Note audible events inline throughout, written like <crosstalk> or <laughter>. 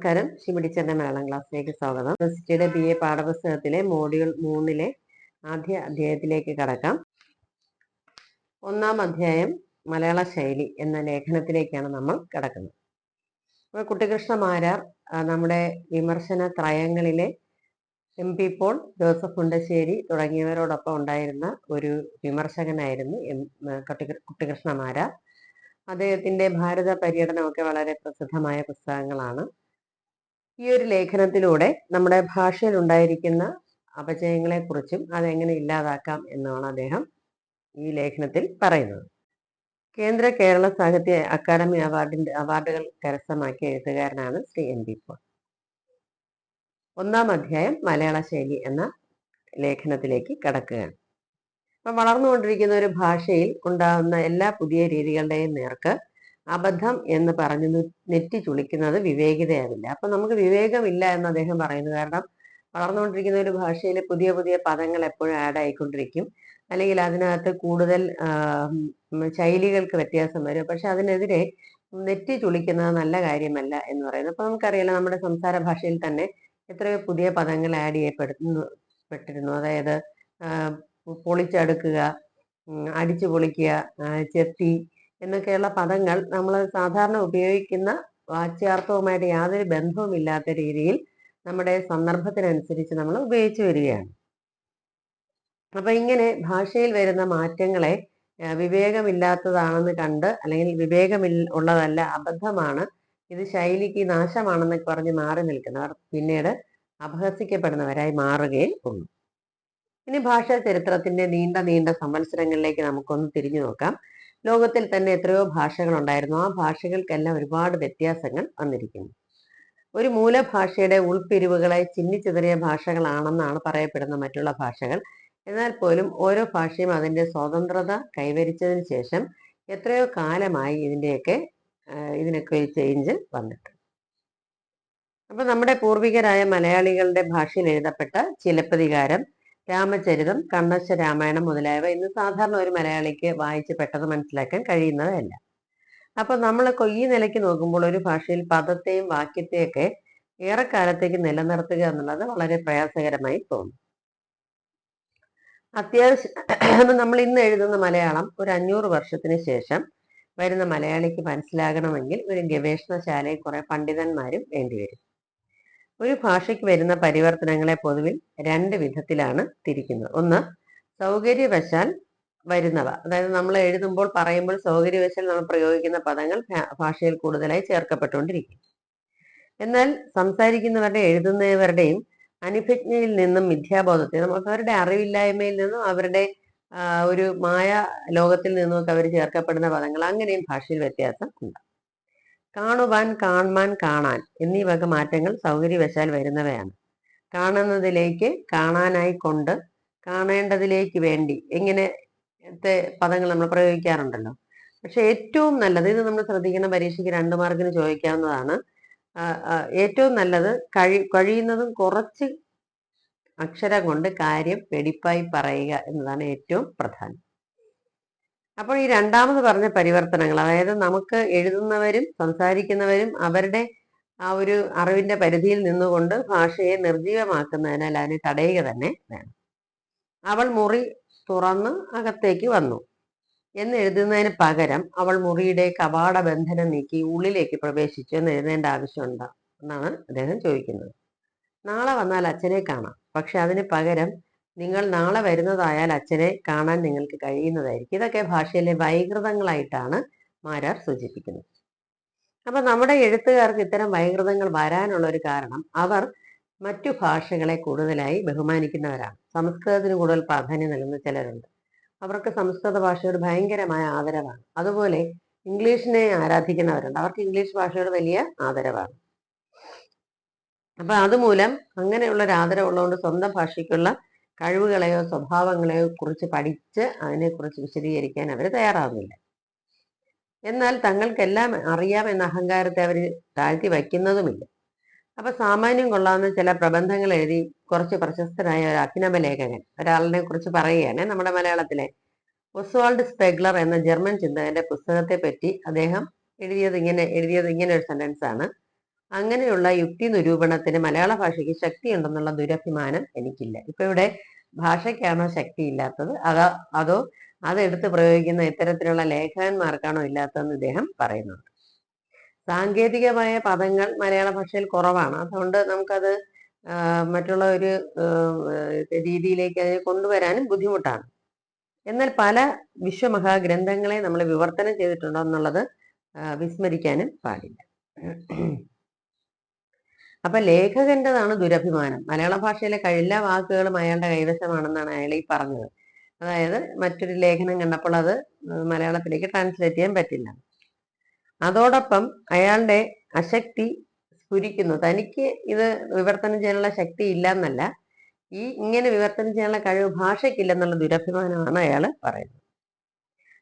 നമസ്കാരം. ശിമിടിച്ചന്റെ മലയാളം ക്ലാസ്സിലേക്ക് സ്വാഗതം. യൂണിവേഴ്സിറ്റിയുടെ ബി എ പാഠപുസ്തകത്തിലെ മോഡ്യൂൾ മൂന്നിലെ ആദ്യ അധ്യായത്തിലേക്ക് കടക്കാം. ഒന്നാം അധ്യായം മലയാള ശൈലി എന്ന ലേഖനത്തിലേക്കാണ് നമ്മൾ കടക്കുന്നത്. അപ്പോൾ കുട്ടികൃഷ്ണ മാരാർ നമ്മുടെ വിമർശന ത്രയങ്ങളിലെ എം പി പോൾ ജോസഫ് ഉണ്ടശ്ശേരി തുടങ്ങിയവരോടൊപ്പം ഉണ്ടായിരുന്ന ഒരു വിമർശകനായിരുന്നു എം കുട്ടി- കുട്ടികൃഷ്ണ മാരാർ. അദ്ദേഹത്തിന്റെ ഭാരത പര്യടനമൊക്കെ വളരെ പ്രസിദ്ധമായ പുസ്തകങ്ങളാണ്. ഈ ഒരു ലേഖനത്തിലൂടെ നമ്മുടെ ഭാഷയിൽ ഉണ്ടായിരിക്കുന്ന അപചയങ്ങളെ കുറിച്ചും അതെങ്ങനെ ഇല്ലാതാക്കാം എന്നാണ് അദ്ദേഹം ഈ ലേഖനത്തിൽ പറയുന്നത്. കേന്ദ്ര കേരള സാഹിത്യ അക്കാദമി അവാർഡിന്റെ അവാർഡുകൾ കരസ്ഥമാക്കിയ എഴുത്തുകാരനാണ് ശ്രീ എൻ ബി പോൾ. ഒന്നാം അധ്യായം മലയാള ശൈലി എന്ന ലേഖനത്തിലേക്ക് കടക്കുകയാണ്. അപ്പം വളർന്നുകൊണ്ടിരിക്കുന്ന ഒരു ഭാഷയിൽ ഉണ്ടാകുന്ന എല്ലാ പുതിയ രീതികളുടെയും നേർക്ക് അബദ്ധം എന്ന് പറഞ്ഞു നെറ്റി ചുളിക്കുന്നത് വിവേകിതയാവില്ല. അപ്പൊ നമുക്ക് വിവേകമില്ല എന്ന് അദ്ദേഹം പറയുന്നു കാരണം വളർന്നുകൊണ്ടിരിക്കുന്ന ഒരു ഭാഷയിൽ പുതിയ പുതിയ പദങ്ങൾ എപ്പോഴും ആഡ് ആയിക്കൊണ്ടിരിക്കും. അല്ലെങ്കിൽ അതിനകത്ത് കൂടുതൽ ശൈലികൾക്ക് വ്യത്യാസം വരും. പക്ഷെ അതിനെതിരെ നെറ്റി ചുളിക്കുന്നത് നല്ല കാര്യമല്ല എന്ന് പറയുന്നത്. അപ്പൊ നമുക്കറിയാലോ നമ്മുടെ സംസാര ഭാഷയിൽ തന്നെ എത്രയോ പുതിയ പദങ്ങൾ ആഡ് ചെയ്യപ്പെടുന്നു പെട്ടിരുന്നു. അതായത് പൊളിച്ചടുക്കുക അടിച്ചു പൊളിക്കുക ചെത്തി എന്നൊക്കെയുള്ള പദങ്ങൾ നമ്മൾ സാധാരണ ഉപയോഗിക്കുന്ന വാച്യാർത്ഥവുമായിട്ട് യാതൊരു ബന്ധവുമില്ലാത്ത രീതിയിൽ നമ്മുടെ സന്ദർഭത്തിനനുസരിച്ച് നമ്മൾ ഉപയോഗിച്ചു വരികയാണ്. അപ്പൊ ഇങ്ങനെ ഭാഷയിൽ വരുന്ന മാറ്റങ്ങളെ വിവേകമില്ലാത്തതാണെന്ന് കണ്ട് അല്ലെങ്കിൽ വിവേകമില്ല ഉള്ളതല്ല അബദ്ധമാണ് ഇത് ശൈലിക്ക് നാശമാണെന്നൊക്കെ പറഞ്ഞ് മാറി നിൽക്കുന്നവർ പിന്നീട് അപഹസിക്കപ്പെടുന്നവരായി മാറുകയും ഉള്ളൂ ഇനി ഭാഷാ ചരിത്രത്തിന്റെ നീണ്ട നീണ്ട സംവത്സരങ്ങളിലേക്ക് നമുക്കൊന്ന് തിരിഞ്ഞു നോക്കാം. ലോകത്തിൽ തന്നെ എത്രയോ ഭാഷകൾ ഉണ്ടായിരുന്നു ആ ഭാഷകൾക്കെല്ലാം ഒരുപാട് വ്യത്യാസങ്ങൾ വന്നിരിക്കുന്നു. ഒരു മൂലഭാഷയുടെ ഉൾപ്പിരിവുകളായി ചിഹ്നിച്ചെതിറിയ ഭാഷകളാണെന്നാണ് പറയപ്പെടുന്ന മറ്റുള്ള ഭാഷകൾ. എന്നാൽ പോലും ഓരോ ഭാഷയും അതിന്റെ സ്വതന്ത്രത കൈവരിച്ചതിന് ശേഷം എത്രയോ കാലമായി ഇതിന്റെയൊക്കെ ഇതിനൊക്കെ ചേഞ്ച് വന്നിട്ടുണ്ട്. അപ്പൊ നമ്മുടെ പൂർവികരായ മലയാളികളുടെ ഭാഷയിൽ എഴുതപ്പെട്ട ചിലപ്പതികാരം രാമചരിതം കണ്ണശ രാമായണം മുതലായവ ഇന്ന് സാധാരണ ഒരു മലയാളിക്ക് വായിച്ച് പെട്ടെന്ന് മനസ്സിലാക്കാൻ കഴിയുന്നതല്ല. അപ്പൊ നമ്മൾ ഈ നിലയ്ക്ക് നോക്കുമ്പോൾ ഒരു ഭാഷയിൽ പദത്തെയും വാക്യത്തെയൊക്കെ ഏറെക്കാലത്തേക്ക് നിലനിർത്തുക എന്നുള്ളത് വളരെ പ്രയാസകരമായി തോന്നും. അത്യാവശ്യം നമ്മൾ ഇന്ന് എഴുതുന്ന മലയാളം ഒരു അഞ്ഞൂറ് വർഷത്തിന് ശേഷം വരുന്ന മലയാളിക്ക് മനസ്സിലാകണമെങ്കിൽ ഒരു ഗവേഷണശാലയിൽ കുറെ പണ്ഡിതന്മാരും വേണ്ടിവരും ഒരു ഭാഷയ്ക്ക് വരുന്ന പരിവർത്തനങ്ങളെ പൊതുവിൽ രണ്ട് വിധത്തിലാണ് തിരിക്കുന്നത്. ഒന്ന് സൗകര്യവശാൽ വരുന്നവ. അതായത് നമ്മൾ എഴുതുമ്പോൾ പറയുമ്പോൾ സൗകര്യവശാൽ നമ്മൾ പ്രയോഗിക്കുന്ന പദങ്ങൾ ഭാഷയിൽ കൂടുതലായി ചേർക്കപ്പെട്ടുകൊണ്ടിരിക്കും. എന്നാൽ സംസാരിക്കുന്നവരുടെ എഴുതുന്നവരുടെയും അനുഭജ്ഞയിൽ നിന്നും മിഥ്യാബോധത്തെ നമുക്ക് അവരുടെ അറിവില്ലായ്മയിൽ നിന്നും അവരുടെ ഒരു മായ ലോകത്തിൽ നിന്നുമൊക്കെ അവർ ചേർക്കപ്പെടുന്ന പദങ്ങൾ അങ്ങനെയും ഭാഷയിൽ വ്യത്യാസം ഉണ്ട്. കാണുവാൻ കാണാൻ കാണാൻ എന്നീ വക മാറ്റങ്ങൾ സൗകര്യവശാൽ വരുന്നവയാണ്. കാണുന്നതിലേക്ക് കാണാനായി കൊണ്ട് കാണേണ്ടതിലേക്ക് വേണ്ടി ഇങ്ങനെ പദങ്ങൾ നമ്മൾ പ്രയോഗിക്കാറുണ്ടല്ലോ. പക്ഷെ ഏറ്റവും നല്ലത് ഇത് നമ്മൾ ശ്രദ്ധിക്കുന്ന പരീക്ഷയ്ക്ക് രണ്ട് മാർക്കിന് ചോദിക്കാവുന്നതാണ്. ഏറ്റവും നല്ലത് കഴി കഴിയുന്നതും കുറച്ച് അക്ഷരം കൊണ്ട് കാര്യം വെടിപ്പായി പറയുക എന്നതാണ് ഏറ്റവും പ്രധാനം. അപ്പോൾ ഈ രണ്ടാമത് പറഞ്ഞ പരിവർത്തനങ്ങൾ അതായത് നമുക്ക് എഴുതുന്നവരും സംസാരിക്കുന്നവരും അവരുടെ ആ ഒരു അറിവിന്റെ പരിധിയിൽ നിന്നുകൊണ്ട് ഭാഷയെ നിർജീവമാക്കുന്നതിനാൽ അതിനെ തടയുക തന്നെ വേണം. അവൾ മുറി തുറന്ന് അകത്തേക്ക് വന്നു. എന്ന് എഴുതുന്നതിന് പകരം അവൾ മുറിയുടെ കവാട ബന്ധനം നീക്കി ഉള്ളിലേക്ക് പ്രവേശിച്ചു എന്ന് എഴുതേണ്ട ആവശ്യമുണ്ടോ എന്നാണ് അദ്ദേഹം ചോദിക്കുന്നത്. നാളെ വന്നാൽ അച്ഛനെ കാണാം. പക്ഷെ അതിന് പകരം നിങ്ങൾ നാളെ വരുന്നതായാൽ അച്ഛനെ കാണാൻ നിങ്ങൾക്ക് കഴിയുന്നതായിരിക്കും. ഇതൊക്കെ ഭാഷയിലെ വൈകൃതങ്ങളായിട്ടാണ് മാരാർ സൂചിപ്പിക്കുന്നത്. അപ്പൊ നമ്മുടെ എഴുത്തുകാർക്ക് ഇത്തരം വൈകൃതങ്ങൾ വരാനുള്ള ഒരു കാരണം അവർ മറ്റു ഭാഷകളെ കൂടുതലായി ബഹുമാനിക്കുന്നവരാണ്. സംസ്കൃതത്തിന് കൂടുതൽ പ്രാധാന്യം നൽകുന്ന ചിലരുണ്ട്. അവർക്ക് സംസ്കൃത ഭാഷയോട് ഭയങ്കരമായ ആദരവാണ്. അതുപോലെ ഇംഗ്ലീഷിനെ ആരാധിക്കുന്നവരുണ്ട്. അവർക്ക് ഇംഗ്ലീഷ് ഭാഷയോട് വലിയ ആദരവാണ്. അപ്പൊ അതുമൂലം അങ്ങനെയുള്ള ഒരു ആദരവുള്ളതുകൊണ്ട് സ്വന്തം ഭാഷയ്ക്കുള്ള കഴിവുകളെയോ സ്വഭാവങ്ങളെയോ കുറിച്ച് പഠിച്ച് അതിനെക്കുറിച്ച് വിശദീകരിക്കാൻ അവർ തയ്യാറാവുന്നില്ല. എന്നാൽ തങ്ങൾക്കെല്ലാം അറിയാം എന്ന അഹങ്കാരത്തെ അവർ താഴ്ത്തി വയ്ക്കുന്നതുമില്ല. അപ്പൊ സാമാന്യം കൊള്ളാവുന്ന ചില പ്രബന്ധങ്ങൾ എഴുതി കുറച്ച് പ്രശസ്തനായ ഒരു അഭിനവ ലേഖകൻ ഒരാളിനെ കുറിച്ച് പറയുകയാണ്. നമ്മുടെ മലയാളത്തിലെ ഒസ്വാൾഡ് സ്പെഗ്ലർ എന്ന ജർമ്മൻ ചിന്തകന്റെ പുസ്തകത്തെ പറ്റി അദ്ദേഹം എഴുതിയത് ഇങ്ങനെ എഴുതിയത് ഇങ്ങനെ ഒരു സെന്റൻസ് ആണ്. അങ്ങനെയുള്ള യുക്തി നിരൂപണത്തിന് മലയാള ഭാഷയ്ക്ക് ശക്തിയുണ്ടെന്നുള്ള ദുരഭിമാനം എനിക്കില്ല. ഇപ്പൊ ഇവിടെ ഭാഷയ്ക്കാണോ ശക്തി ഇല്ലാത്തത് അതോ അതോ അതെടുത്ത് പ്രയോഗിക്കുന്ന ഇത്തരത്തിലുള്ള ലേഖകന്മാർക്കാണോ ഇല്ലാത്തതെന്ന് ഇദ്ദേഹം പറയുന്നുണ്ട്. സാങ്കേതികമായ പദങ്ങൾ മലയാള ഭാഷയിൽ കുറവാണ്. അതുകൊണ്ട് നമുക്കത് മറ്റുള്ള ഒരു രീതിയിലേക്ക് അതിനെ കൊണ്ടുവരാനും ബുദ്ധിമുട്ടാണ്. എന്നാൽ പല വിശ്വമഹാഗ്രന്ഥങ്ങളെ നമ്മൾ വിവർത്തനം ചെയ്തിട്ടുണ്ടോ എന്നുള്ളത് വിസ്മരിക്കാനും പാടില്ല. അപ്പൊ ലേഖകന്റേതാണ് ദുരഭിമാനം. മലയാള ഭാഷയിലെ എല്ലാ വാക്കുകളും അയാളുടെ കൈവശമാണെന്നാണ് അയാൾ ഈ പറഞ്ഞത്. അതായത് മറ്റൊരു ലേഖനം കണ്ടപ്പോൾ അത് മലയാളത്തിലേക്ക് ട്രാൻസ്ലേറ്റ് ചെയ്യാൻ പറ്റില്ല. അതോടൊപ്പം അയാളുടെ അശക്തി സ്ഫുരിക്കുന്നു. തനിക്ക് ഇത് വിവർത്തനം ചെയ്യാനുള്ള ശക്തി ഇല്ല എന്നല്ല ഈ ഇങ്ങനെ വിവർത്തനം ചെയ്യാനുള്ള കഴിവ് ഭാഷയ്ക്കില്ലെന്നുള്ള ദുരഭിമാനമാണ് അയാൾ പറയുന്നത്.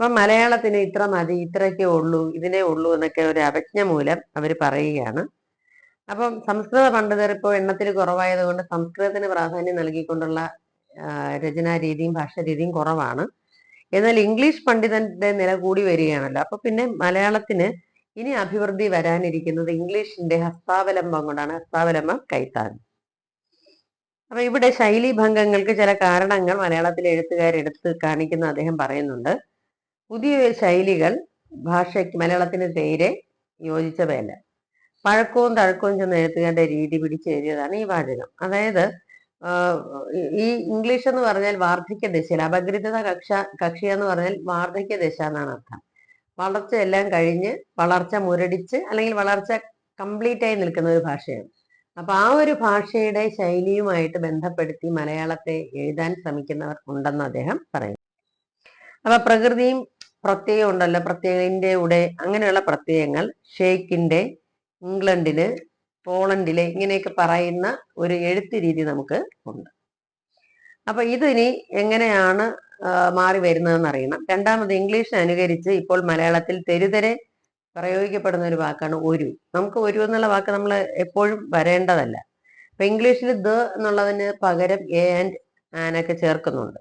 അപ്പൊ മലയാളത്തിന് ഇത്ര മതി ഇത്രയൊക്കെ ഉള്ളൂ ഇതിനേ ഉള്ളൂ എന്നൊക്കെ ഒരു അവജ്ഞ മൂലം അവർ പറയുകയാണ്. അപ്പം സംസ്കൃത പണ്ഡിതർ ഇപ്പോൾ എണ്ണത്തിൽ കുറവായതുകൊണ്ട് സംസ്കൃതത്തിന് പ്രാധാന്യം നൽകിക്കൊണ്ടുള്ള രചനാ രീതിയും ഭാഷാ രീതിയും കുറവാണ്. എന്നാൽ ഇംഗ്ലീഷ് പണ്ഡിതന്റെ നില കൂടി വരികയാണല്ലോ. അപ്പൊ പിന്നെ മലയാളത്തിന് ഇനി അഭിവൃദ്ധി വരാനിരിക്കുന്നത് ഇംഗ്ലീഷിന്റെ ഹസ്താവലംബം കൊണ്ടാണ് ഹസ്താവലംബം കൈത്താൻ. അപ്പൊ ഇവിടെ ശൈലി ഭംഗങ്ങൾക്ക് ചില കാരണങ്ങൾ മലയാളത്തിലെ എഴുത്തുകാരെടുത്ത് കാണിക്കുന്ന അദ്ദേഹം പറയുന്നുണ്ട്. പുതിയ ശൈലികൾ ഭാഷയ്ക്ക് മലയാളത്തിന് നേരെ യോജിച്ചവയല്ല. പഴക്കവും തഴക്കവും ചെന്ന് എഴുത്തുകാരുടെ രീതി പിടിച്ചെഴുതിയതാണ് ഈ വാചകം. അതായത് ഈ ഇംഗ്ലീഷ് എന്ന് പറഞ്ഞാൽ വാർദ്ധക്യ ദശയിൽ അപഗ്രഥിത കക്ഷ കക്ഷി എന്ന് പറഞ്ഞാൽ വാർദ്ധക്യ ദശ എന്നാണ് അർത്ഥം. വളർച്ച എല്ലാം കഴിഞ്ഞ് വളർച്ച മുരടിച്ച് അല്ലെങ്കിൽ വളർച്ച കംപ്ലീറ്റ് ആയി നിൽക്കുന്ന ഒരു ഭാഷയാണ്. അപ്പൊ ആ ഒരു ഭാഷയുടെ ശൈലിയുമായിട്ട് ബന്ധപ്പെടുത്തി മലയാളത്തെ എഴുതാൻ ശ്രമിക്കുന്നവർ ഉണ്ടെന്ന് അദ്ദേഹം പറയുന്നു. അപ്പൊ പ്രകൃതിയും പ്രത്യയം ഉണ്ടല്ലോ പ്രത്യേകിന്റെ ഉടെ അങ്ങനെയുള്ള പ്രത്യയങ്ങൾ ഷേക്കിന്റെ ഇംഗ്ലണ്ടിന് പോളണ്ടിൽ ഇങ്ങനെയൊക്കെ പറയുന്ന ഒരു എഴുത്ത് രീതി നമുക്ക് ഉണ്ട്. അപ്പൊ ഇതിനി എങ്ങനെയാണ് മാറി വരുന്നതെന്ന് അറിയണം. രണ്ടാമത് ഇംഗ്ലീഷ് അനുകരിച്ച് ഇപ്പോൾ മലയാളത്തിൽ തെരുതെരെ പ്രയോഗിക്കപ്പെടുന്ന ഒരു വാക്കാണ് ഒരു. നമുക്ക് ഒരു എന്നുള്ള വാക്ക് നമ്മൾ എപ്പോഴും വരേണ്ടതല്ല. അപ്പൊ ഇംഗ്ലീഷിൽ ദ എന്നുള്ളതിന് പകരം എ ആൻഡ് ആനൊക്കെ ചേർക്കുന്നുണ്ട്.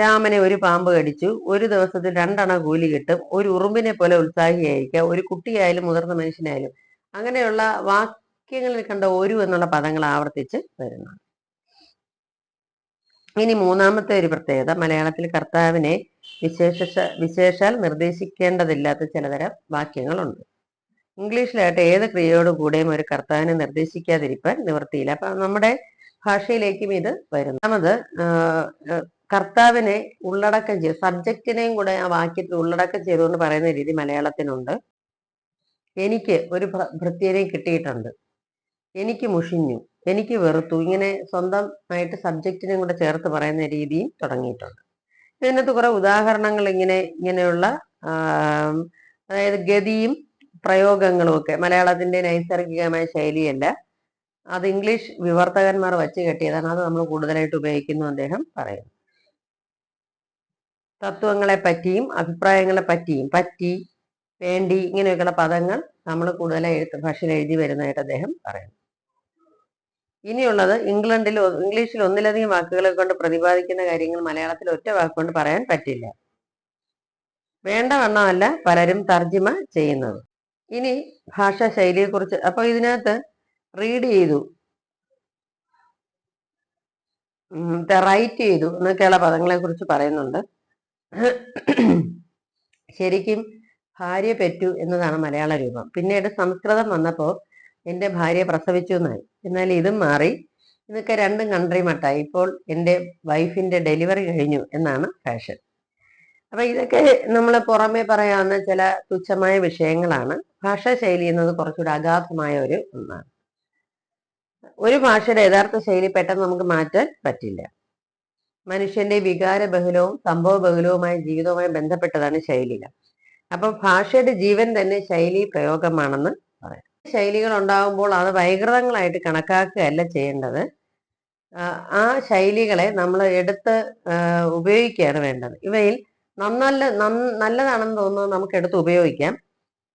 രാമനെ ഒരു പാമ്പ് കടിച്ചു. ഒരു ദിവസത്തിൽ രണ്ടെണ്ണ കൂലി കിട്ടും. ഒരു ഉറുമ്പിനെ പോലെ ഉത്സാഹിയായിരിക്കുക ഒരു കുട്ടിയായാലും മുതിർന്ന മനുഷ്യനായാലും. അങ്ങനെയുള്ള വാക്യങ്ങളിൽ കണ്ട ഒരു എന്നുള്ള പദങ്ങൾ ആവർത്തിച്ച് വരുന്നു. ഇനി മൂന്നാമത്തെ ഒരു പ്രത്യേകത. മലയാളത്തിൽ കർത്താവിനെ വിശേഷ വിശേഷാൽ നിർദ്ദേശിക്കേണ്ടതില്ലാത്ത ചിലതരം വാക്യങ്ങളുണ്ട്. ഇംഗ്ലീഷിലായിട്ട് ഏത് ക്രിയയോടും കൂടെയും ഒരു കർത്താവിനെ നിർദ്ദേശിക്കാതിരിക്കാൻ നിവൃത്തിയില്ല. അപ്പൊ നമ്മുടെ ഭാഷയിലേക്കും ഇത് വരുന്നു. രണ്ടാമത് കർത്താവിനെ ഉള്ളടക്കം ചെയ്ത്. സബ്ജക്റ്റിനെയും കൂടെ ആ വാക്യത്തിൽ ഉള്ളടക്കം ചെയ്തുകൊണ്ട് പറയുന്ന രീതി മലയാളത്തിനുണ്ട്. എനിക്ക് ഒരു ഭൃത്യനെയും കിട്ടിയിട്ടുണ്ട്. എനിക്ക് മുഷിഞ്ഞു. എനിക്ക് വെറുത്തു. ഇങ്ങനെ സ്വന്തമായിട്ട് സബ്ജക്റ്റിനെയും കൂടെ ചേർത്ത് പറയുന്ന രീതിയും തുടങ്ങിയിട്ടുണ്ട്. ഇതിനകത്ത് കുറെ ഉദാഹരണങ്ങൾ ഇങ്ങനെ ഇങ്ങനെയുള്ള അതായത് ഗതിയും പ്രയോഗങ്ങളും ഒക്കെ മലയാളത്തിന്റെ നൈസർഗികമായ ശൈലിയല്ല. അത് ഇംഗ്ലീഷ് വിവർത്തകന്മാർ വച്ച് കെട്ടിയതാണ്. അത് നമ്മൾ കൂടുതലായിട്ട് ഉപയോഗിക്കുന്നു അദ്ദേഹം പറയുന്നു. തത്വങ്ങളെ പറ്റിയും അഭിപ്രായങ്ങളെ പറ്റിയും പറ്റി വേണ്ടി ഇങ്ങനെയൊക്കെയുള്ള പദങ്ങൾ നമ്മൾ കൂടുതലായി എഴുത്ത് ഭാഷയിൽ എഴുതി വരുന്നതായിട്ട് അദ്ദേഹം പറയുന്നു. ഇനിയുള്ളത് ഇംഗ്ലണ്ടിൽ ഇംഗ്ലീഷിൽ ഒന്നിലധികം വാക്കുകളെ കൊണ്ട് പ്രതിപാദിക്കുന്ന കാര്യങ്ങൾ മലയാളത്തിൽ ഒറ്റ വാക്കുകൊണ്ട് പറയാൻ പറ്റില്ല. വേണ്ട വണ്ണമല്ല പലരും തർജിമ ചെയ്യുന്നത്. ഇനി ഭാഷാ ശൈലിയെ കുറിച്ച് അപ്പൊ ഇതിനകത്ത് റീഡ് ചെയ്തു. റൈറ്റ് ചെയ്തു എന്നൊക്കെയുള്ള പദങ്ങളെ കുറിച്ച് പറയുന്നുണ്ട്. <coughs> ശരിക്കും ഭാര്യ പെറ്റു എന്നതാണ് മലയാള രൂപം. പിന്നീട് സംസ്കൃതം വന്നപ്പോൾ എന്റെ ഭാര്യ പ്രസവിച്ചു എന്നായി. എന്നാൽ ഇതും മാറി. ഇതൊക്കെ രണ്ടും കൺട്രി മട്ടായി. ഇപ്പോൾ എന്റെ വൈഫിന്റെ ഡെലിവറി കഴിഞ്ഞു എന്നാണ് ഫാഷൻ അപ്പൊ ഇതൊക്കെ നമ്മൾ പുറമെ പറയാവുന്ന ചില തുച്ഛമായ വിഷയങ്ങളാണ്. ഭാഷാ ശൈലി എന്നത് കുറച്ചുകൂടി അഗാധമായ ഒരു ഒന്നാണ്. ഒരു ഭാഷയുടെ യഥാർത്ഥ ശൈലി പെട്ടെന്ന് നമുക്ക് മാറ്റാൻ പറ്റില്ല. മനുഷ്യന്റെ വികാര ബഹുലവും സംഭവ ബഹുലവുമായ ജീവിതവുമായി ബന്ധപ്പെട്ടതാണ് ശൈലികൾ അപ്പൊ ഭാഷയുടെ ജീവൻ തന്നെ ശൈലി പ്രയോഗമാണെന്ന് പറയാം. ശൈലികൾ ഉണ്ടാകുമ്പോൾ അത് വൈകൃതങ്ങളായിട്ട് കണക്കാക്കുകയല്ല ചെയ്യേണ്ടത്. ആ, ശൈലികളെ നമ്മൾ എടുത്ത് ഉപയോഗിക്കുകയാണ് വേണ്ടത്. ഇവയിൽ നന്നല്ല നന്ന- നല്ലതാണെന്ന് തോന്നുന്നത് നമുക്ക് എടുത്ത് ഉപയോഗിക്കാം.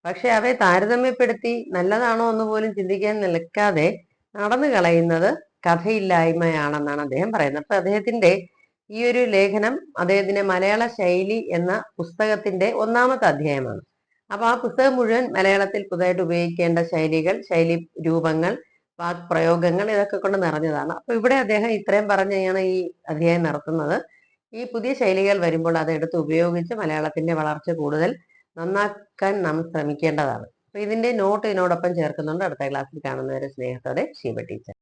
പക്ഷെ അവയെ താരതമ്യപ്പെടുത്തി നല്ലതാണോ എന്ന് പോലും ചിന്തിക്കാൻ നിൽക്കാതെ നടന്നു കളയുന്നത് കഥയില്ലായ്മയാണെന്നാണ് അദ്ദേഹം പറയുന്നത്. അപ്പൊ അദ്ദേഹത്തിന്റെ ഈ ഒരു ലേഖനം അദ്ദേഹത്തിന്റെ മലയാള ശൈലി എന്ന പുസ്തകത്തിന്റെ ഒന്നാമത്തെ അധ്യായമാണ്. അപ്പൊ ആ പുസ്തകം മുഴുവൻ മലയാളത്തിൽ പുതുതായിട്ട് ഉപയോഗിക്കേണ്ട ശൈലികൾ ശൈലി രൂപങ്ങൾ വാക് പ്രയോഗങ്ങൾ ഇതൊക്കെ കൊണ്ട് നിറഞ്ഞതാണ്. അപ്പൊ ഇവിടെ അദ്ദേഹം ഇത്രയും പറഞ്ഞാണ് ഈ അധ്യായം നടത്തുന്നത്. ഈ പുതിയ ശൈലികൾ വരുമ്പോൾ അത് എടുത്ത് ഉപയോഗിച്ച് മലയാളത്തിന്റെ വളർച്ച കൂടുതൽ നന്നാക്കാൻ നാം ശ്രമിക്കേണ്ടതാണ്. അപ്പൊ ഇതിന്റെ നോട്ട് ഇതിനോടൊപ്പം ചേർക്കുന്നുണ്ട് അടുത്ത ക്ലാസ്സിൽ കാണുന്നവരെ സ്നേഹത്തോടെ ശിവ ടീച്ചർ.